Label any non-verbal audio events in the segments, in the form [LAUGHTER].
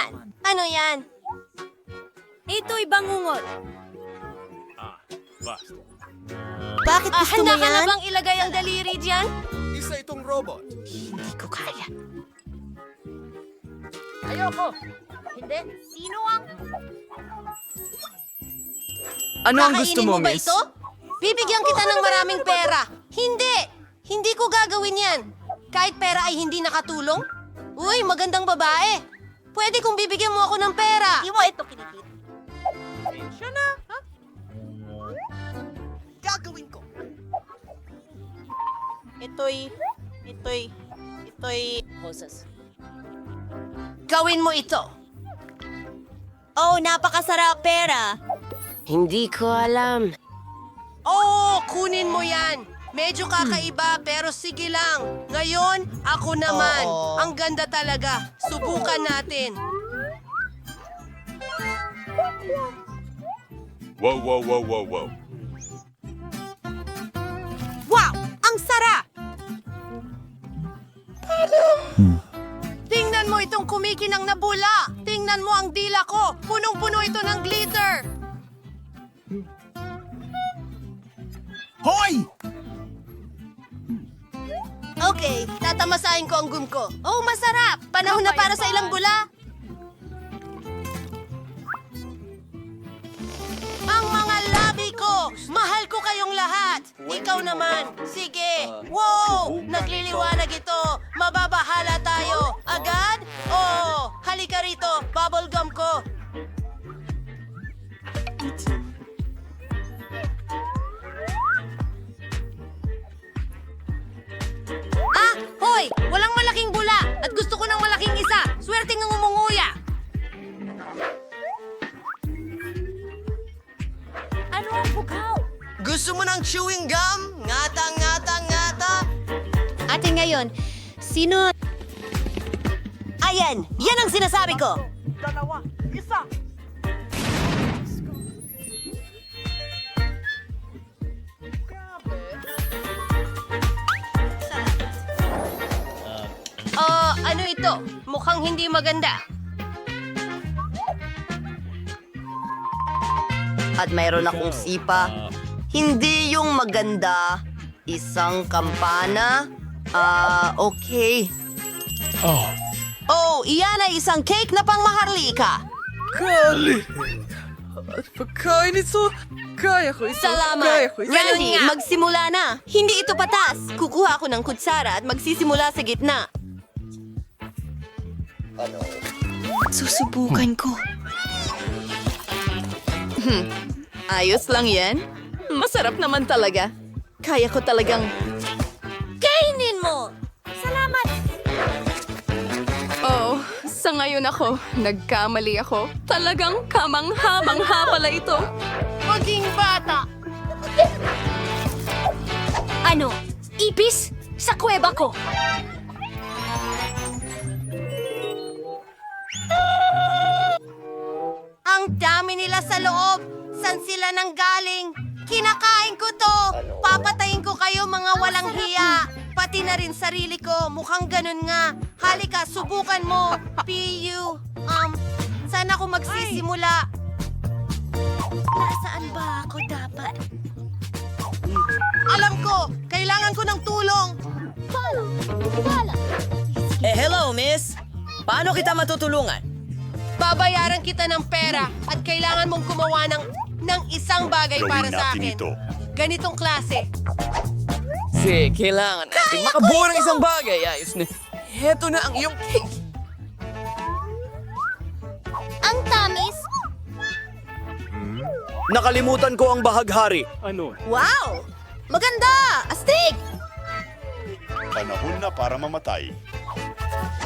yan? Ano yan? Ito'y bangungot. Bakit Ah, gusto mo handa ka na yan? bang ilagay ang daliri diyan? Isa itong robot. Hindi ko kaya. Ayoko. Hindi. Sino ang... Ano ang gusto Kakainin mo, ba miss? ito? Bibigyan kita ng maraming pera. Hindi! Hindi ko gagawin yan. Kahit pera ay hindi nakatulong. Uy, magandang babae. Pwede kong bibigyan mo ako ng pera. Hindi mo ito kinikita. Gagawin ko. Ito'y... Ito'y... Ito'y... Hoses. Gawin mo ito. Oh, napakasarap pera. Hindi ko alam. Oo, kunin mo yan. Medyo kakaiba pero sige lang. Ngayon, ako naman. Oo. Ang ganda talaga. Subukan natin. Whoa, whoa, whoa, whoa, whoa. Wow! Ang sarap! Tingnan mo itong kumikinang na bula. Tingnan mo ang dila ko. Punong-puno ito ng glitter. Tatamasahin ko ang gum ko. Oh, masarap! Panahon na para sa ilang bula. Ang mga labi ko! Mahal ko kayong lahat! Ikaw naman! Sige! Wow! Nagliliwanag ito! Mababahala tayo! Agad? Oo! Halika rito! Bubblegum ko! Gusto mo ng chewing gum? Ngata, ngata, ngata. Ate ngayon, sino... Ayan! Yan ang sinasabi ko! Ah, ano ito? Mukhang hindi maganda. At mayroon akong sipa. Hindi yung maganda. Isang kampana. Ah, okay. Oh, iyan ay isang cake na pangmaharlika! Kali! At pagkain ito, kaya ko ito. Kaya Salamat! ko ito. Randy, mag... magsimula na! Hindi ito patas! Kukuha ako ng kutsara at magsisimula sa gitna. Susubukan ko. Hmm, ayos lang yan. Masarap naman talaga. Kaya ko talagang... Kainin mo! Salamat! Oh, sa ngayon ako, nagkamali ako. Talagang kamangha-mangha pala ito. Maging bata! Ano? Ipis? Sa kuweba ko! Ang dami nila sa loob! San sila nang galing? Kinakain ko to! Papatayin ko kayo mga walang hiya! Pati na rin sarili ko, mukhang ganun nga. Halika, subukan mo. [LAUGHS] P.U. Um, saan ako magsisimula? Nasaan ba ako dapat? Alam ko! Kailangan ko ng tulong! Eh, hello, miss. Paano kita matutulungan? Babayaran kita ng pera at kailangan mong gumawa ng, ng isang bagay para Gawin sa natin akin. ito. Ganitong klase. Sige, kailangan natin makabuo ng isang bagay. Ayos na. Heto na ang iyong cake. Ang tamis! Nakalimutan ko ang bahaghari. Wow! Maganda! Astig! Panahon na para mamatay.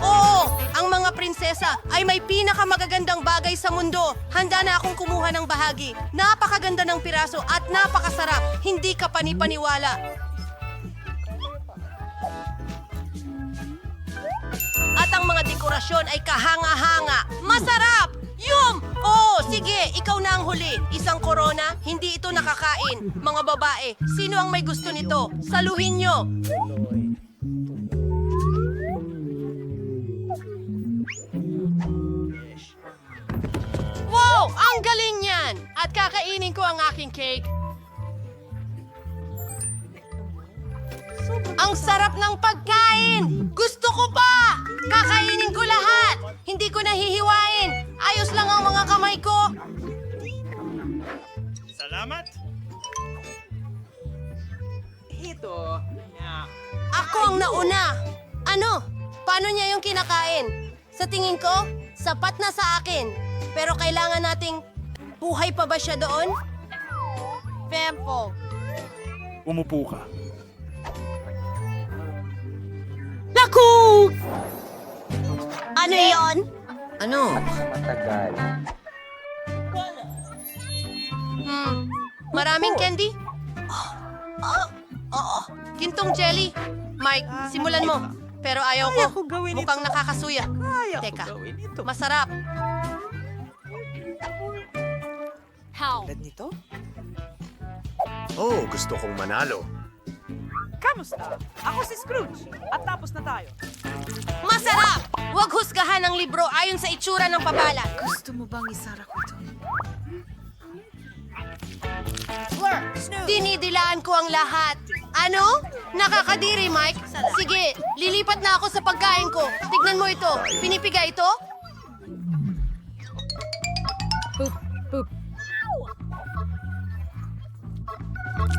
Oo, ang mga prinsesa ay may pinakamagagandang bagay sa mundo. Handa na akong kumuha ng bahagi. Napakaganda ng piraso at napakasarap. Hindi ka panipaniwala. At ang mga dekorasyon ay kahanga-hanga. Masarap! Yum! Oo, sige, ikaw na ang huli. Isang korona, hindi ito nakakain. Mga babae, sino ang may gusto nito? Saluhin nyo! Kakainin ko ang aking cake. Ang sarap ng pagkain! Gusto ko pa! Kakainin ko lahat! Hindi ko nahihiwain! Ayos lang ang mga kamay ko! Salamat! Ako ang nauna! Ano? Paano niya yung kinakain? Sa tingin ko, sapat na sa akin. Pero kailangan nating... Buhay pa ba siya doon? Pempo. Umupo ka. Naku! Ano yon? Ano? Hmm. Maraming candy? Oh, oh, Gintong jelly. Mike, simulan mo. Pero ayaw ko. Mukhang nakakasuya. Teka, masarap. Oh, gusto kong manalo. Kamusta? Ako si Scrooge. At tapos na tayo. Masarap! Huwag husgahan ang libro ayon sa itsura ng pabalat. Gusto mo bang isara ko ito? Dinidilaan ko ang lahat. Ano? Nakakadiri, Mike. Sige, lilipat na ako sa pagkain ko. Tignan mo ito. Pinipiga ito?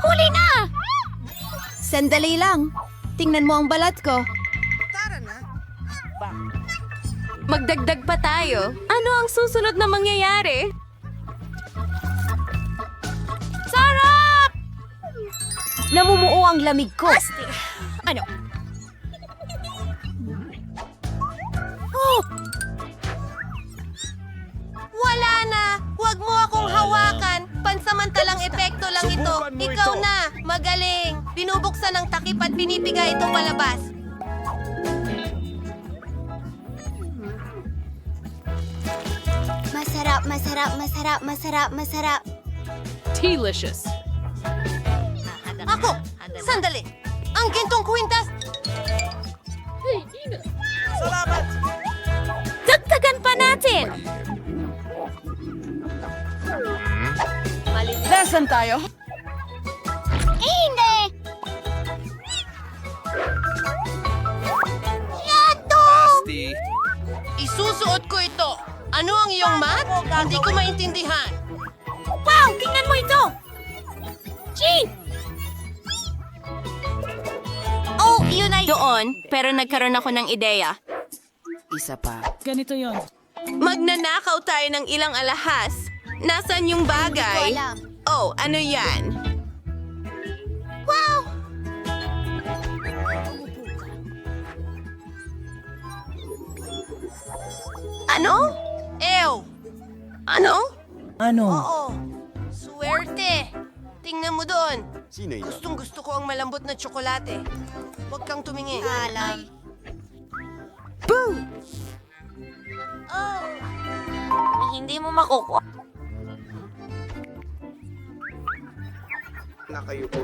Huli na! Sandali lang. Tingnan mo ang balat ko. Magdagdag pa tayo. Ano ang susunod na mangyayari? Sarap! Namumuo ang lamig ko. Ano? Oh, Wala na! Huwag mo! Pansamantalang epekto lang ito. Ikaw ito. na! Magaling! Binubuksan ng takip at binipiga ito palabas. Masarap, masarap, masarap, masarap, masarap. Delicious. Ako! Sandali! Ang gintong kwintas! Nasaan tayo? Hindi! Isusuot ko ito. Ano ang iyong mat? Hindi ko maintindihan. Wow! Tingnan mo ito! Jean! Oh, yun ay... Doon, pero nagkaroon ako ng ideya. Isa pa. Ganito yon. Magnanakaw tayo ng ilang alahas. Nasaan yung bagay? Hindi ko alam. Oh, ano yan? Wow! Ano? Ew! Ano? Ano? Oo. Swerte! Tingnan mo doon. Sino yun? Gustong gusto ko ang malambot na tsokolate. Huwag kang tumingin. Alam. Oh. Hindi mo makukuha. Nakayupo.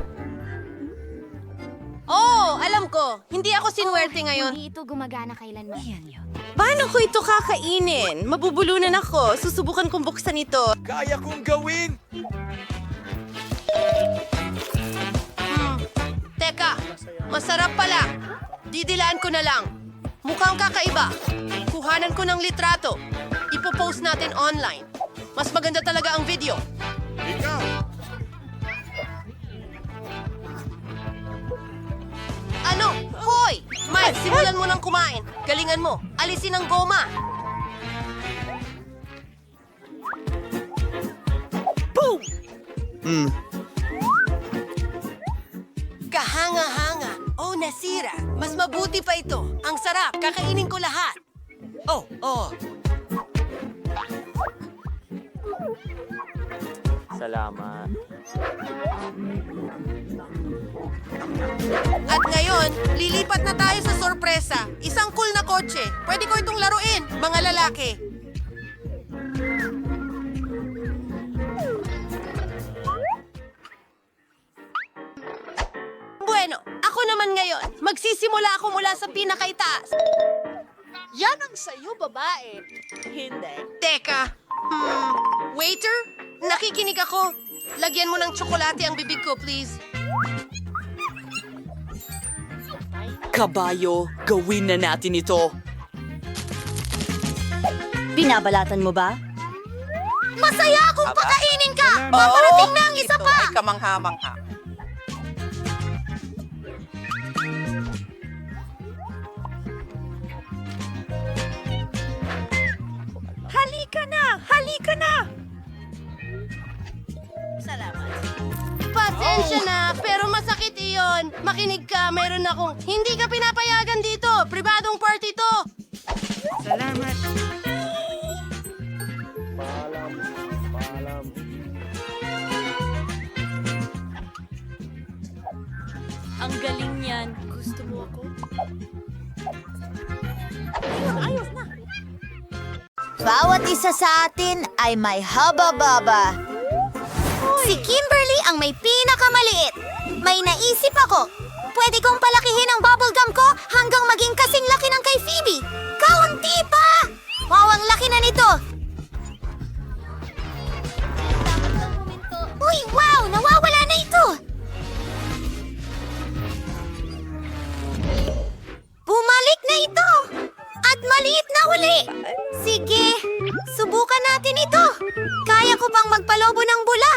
Oh, alam ko. Hindi ako sinwerte ngayon. Hindi ito gumagana kailanman. Paano ko ito kakainin? Mabubulunan ako. Susubukan kong buksan ito. Kaya kong gawin! Hmm. Teka, masarap pala. Didilaan ko na lang. Mukhang kakaiba. Kuhanan ko ng litrato. Ipopost natin online. Mas maganda talaga ang video. Ikaw! Ano? Hoy! Mike, simulan mo ng kumain. Galingan mo. Alisin ang goma. Hmm. Kahanga-hanga. Oh, nasira. Mas mabuti pa ito. Ang sarap. Kakainin ko lahat. Oh, oh. At ngayon, lilipat na tayo sa sorpresa. Isang cool na kotse. Pwede ko itong laruin, mga lalaki. Bueno, ako naman ngayon. Magsisimula ako mula sa pinakaitaas. Yan ang sayo, babae. Hindi. Teka, hmm, waiter? Nakikinig ako. Lagyan mo ng tsokolate ang bibig ko, please. Kabayo, gawin na natin ito. Binabalatan mo ba? Masaya akong pakainin ka! Paparating na ang isa pa! kamangha-mangha. Halika na! Halika na! Pasensya na, pero masakit iyon. Makinig ka, mayroon akong... Hindi ka pinapayagan dito! Pribadong party to! Salamat. Ang galing niyan. Gusto mo ako? Bawat isa sa atin ay may haba-baba. Si Kimberly ang may pinakamaliit. May naisip ako. Pwede kong palakihin ang bubblegum ko hanggang maging kasing laki ng kay Phoebe. Kaunti pa! Wow, ang laki na nito! Uy, wow! Nawawala na ito! Bumalik na ito! At maliit na uli! Sige, subukan natin ito! Kaya ko bang magpalobo ng bula?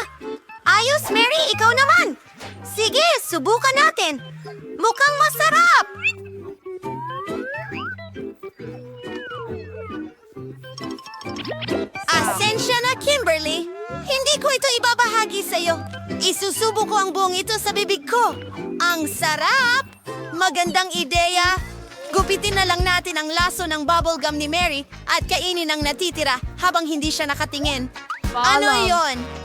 Ayos, Mary, ikaw naman! Sige, subukan natin! Mukhang masarap! Asensya na, Kimberly! Hindi ko ito ibabahagi sa'yo. Isusubo ko ang buong ito sa bibig ko. Ang sarap! Magandang ideya! Gupitin na lang natin ang laso ng bubblegum ni Mary at kainin ang natitira habang hindi siya nakatingin. Ano yon?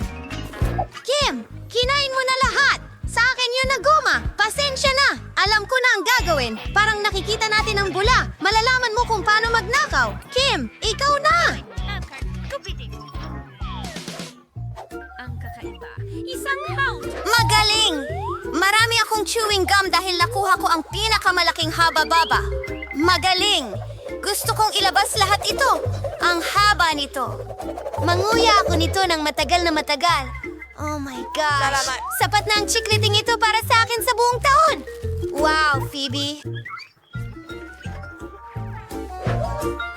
Kim, kinain mo na lahat! Sa akin yun na goma! Pasensya na! Alam ko na ang gagawin. Parang nakikita natin ang bula. Malalaman mo kung paano magnakaw. Kim, ikaw na! Magaling! Marami akong chewing gum dahil nakuha ko ang pinakamalaking haba-baba. Magaling! Gusto kong ilabas lahat ito. Ang haba nito. Manguya ako nito ng matagal na matagal. Oh my gosh. Salamat. Sapat na ang chikliting ito para sa akin sa buong taon. Wow, Phoebe.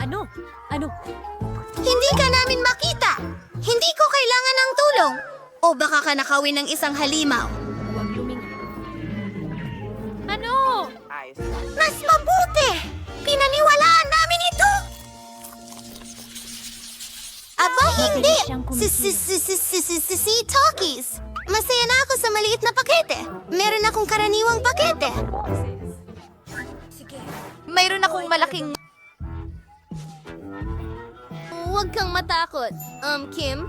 Ano? Ano? Hindi ka namin makita. Hindi ko kailangan ng tulong. O baka ka nakawin ng isang halimaw. Ano? Mas mabuti! Pinaniwalaan hindi! Si, si, si, si, si, si, si, si, Talkies! Masaya na ako sa maliit na pakete. Meron akong karaniwang pakete. Mayroon akong malaking... Huwag kang matakot. Um, Kim?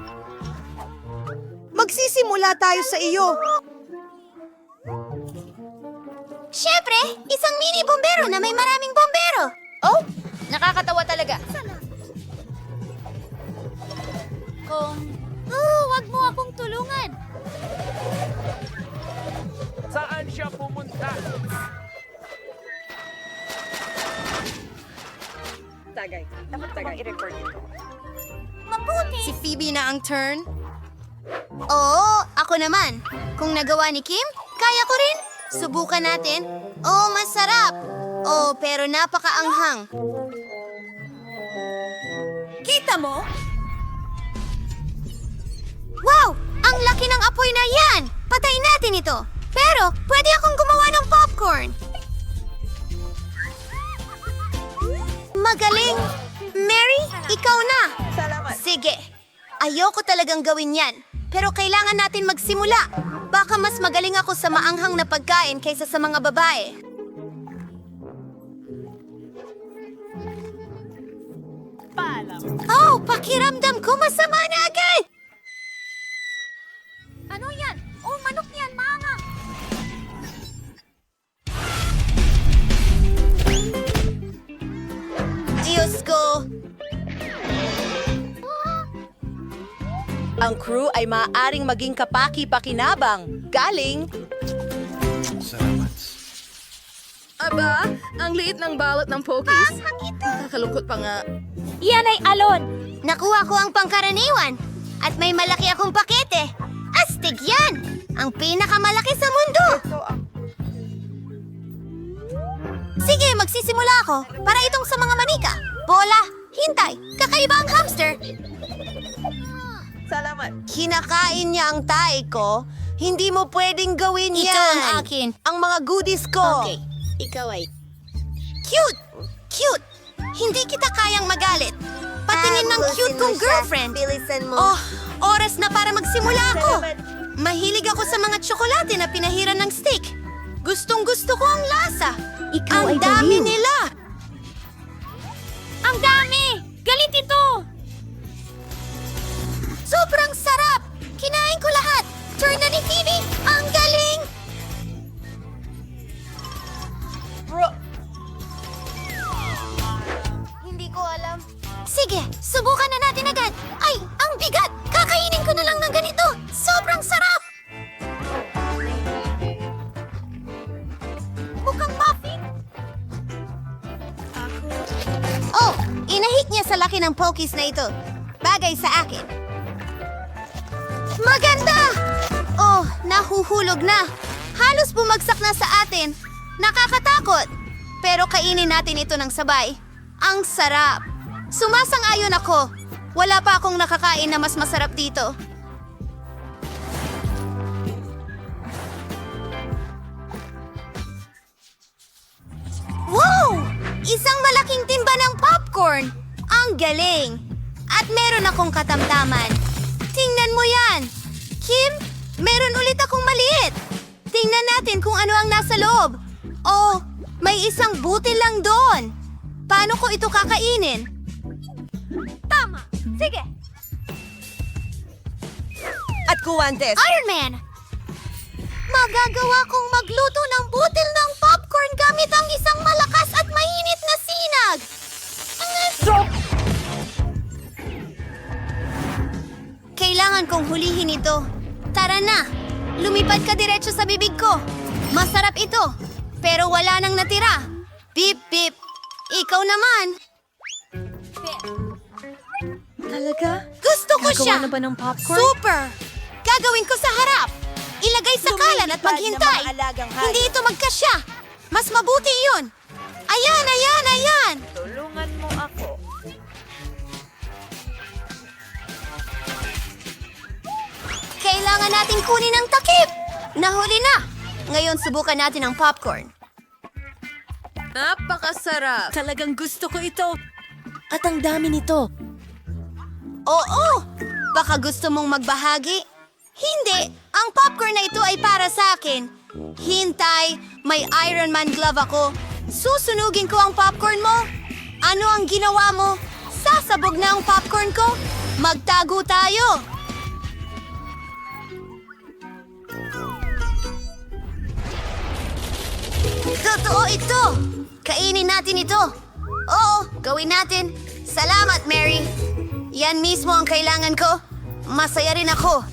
Magsisimula tayo sa iyo. Siyempre, isang mini bombero na may maraming turn. Oo, ako naman. Kung nagawa ni Kim, kaya ko rin. Subukan natin. Oh, masarap. Oh, pero napakaanghang. Kita mo? Wow! Ang laki ng apoy na yan! Patayin natin ito. Pero, pwede akong gumawa ng popcorn. Magaling! Mary, ikaw na! Salamat. Sige. Ayoko talagang gawin yan. Pero kailangan natin magsimula. Baka mas magaling ako sa maanghang na pagkain kaysa sa mga babae. Oh, pakiramdam ko masama na agad! Ano yan? Oh, manok yan, mama! Crew ay maaaring maging kapaki-pakinabang. Galing... Aba, ang liit ng balot ng Pokies. Nakakalungkot pa nga. Yan ay alon! Nakuha ko ang pangkaraniwan. At may malaki akong pakete. Astig yan! Ang pinakamalaki sa mundo! Sige, magsisimula ako para itong sa mga manika. Bola, hintay, kakaiba ang hamster. Salamat. Kinakain niya ang tae ko. Hindi mo pwedeng gawin Ito yan. ang akin. Ang mga goodies ko. Okay, ikaw ay... Cute! Cute! Hindi kita kayang magalit. Patingin ng cute kong girlfriend. Oh, oras na para magsimula ako. Mahilig ako sa mga tsokolate na pinahiran ng steak. Gustong gusto ko ang lasa. Ikaw ang ay dami baliw. nila. Ang dami! Galit ito! Niya sa laki ng pokis na ito. Bagay sa akin. Maganda! Oh, nahuhulog na. Halos bumagsak na sa atin. Nakakatakot. Pero kainin natin ito ng sabay. Ang sarap. Sumasang-ayon ako. Wala pa akong nakakain na mas masarap dito. Wow! Isang malaking timba ng popcorn! Ang galing! At meron akong katamtaman. Tingnan mo yan! Kim, meron ulit akong maliit. Tingnan natin kung ano ang nasa loob. Oh, may isang butil lang doon. Paano ko ito kakainin? Tama! Sige! At kuwantes. Iron Man! Magagawa kong magluto ng butil ng popcorn gamit ang isang malakas at mainit na sinag! Kailangan kong hulihin ito. Tara na! Lumipad ka diretso sa bibig ko. Masarap ito, pero wala nang natira. Bip, bip. Ikaw naman. Talaga? Gusto ko Gagawa siya. na ba ng popcorn? Super! Gagawin ko sa harap. Ilagay sa kalan at maghintay. Hindi ito magkasya. Mas mabuti yun. Ayan, ayan, ayan. Kailangan natin kunin ang takip. Nahuli na. Ngayon subukan natin ang popcorn. Napakasarap. Talagang gusto ko ito. At ang dami nito. Oo! Baka gusto mong magbahagi? Hindi! Ang popcorn na ito ay para sa akin. Hintay! May Iron Man glove ako. Susunugin ko ang popcorn mo. Ano ang ginawa mo? Sasabog na ang popcorn ko? Magtago tayo! Totoo ito! Kainin natin ito! Oo, gawin natin. Salamat, Mary. Yan mismo ang kailangan ko. Masaya rin ako.